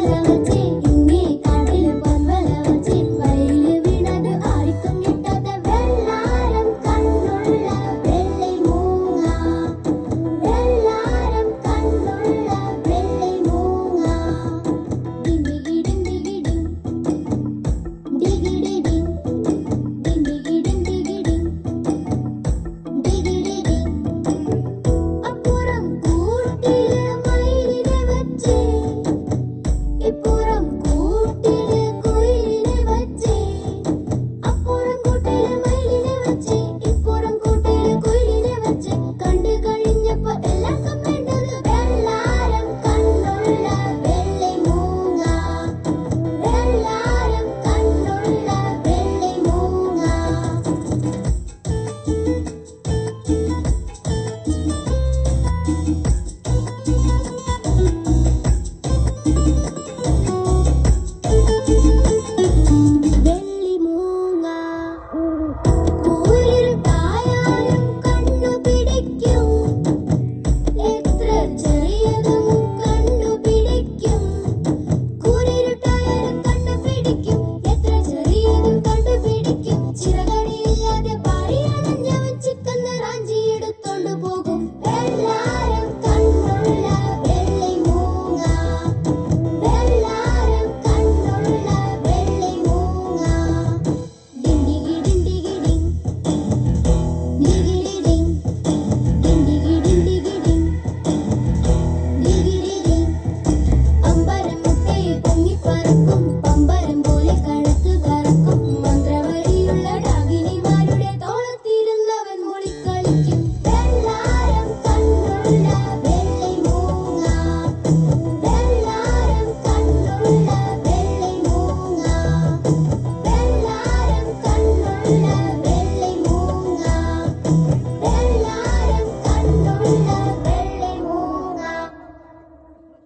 Thank you. എടുത്തോണ്ട് പോകും. എല്ലാരും കണ്ണുള്ള വെള്ളി മൂങ്ങ. എല്ലാരും കണ്ണുള്ള വെള്ളി മൂങ്ങ. ഡിണ്ടിഗി ഡിണ്ടിഗി ഡിങ് ഡിഗിരി ഡിങ് ഡിണ്ടിഗി ഡിണ്ടിഗി ഡിങ് ഡിഗിരി ഡിങ് പമ്പരം മുട്ടേ പൊങ്ങി പറക്കും. പമ്പരം പോലെ കഴുത്ത് കറക്കും. മന്ത്രവഴിയുള്ള രാഗിണിമാരുടെ തോളത്തിരുന്നവൻ മുളിക്കളിക്കും.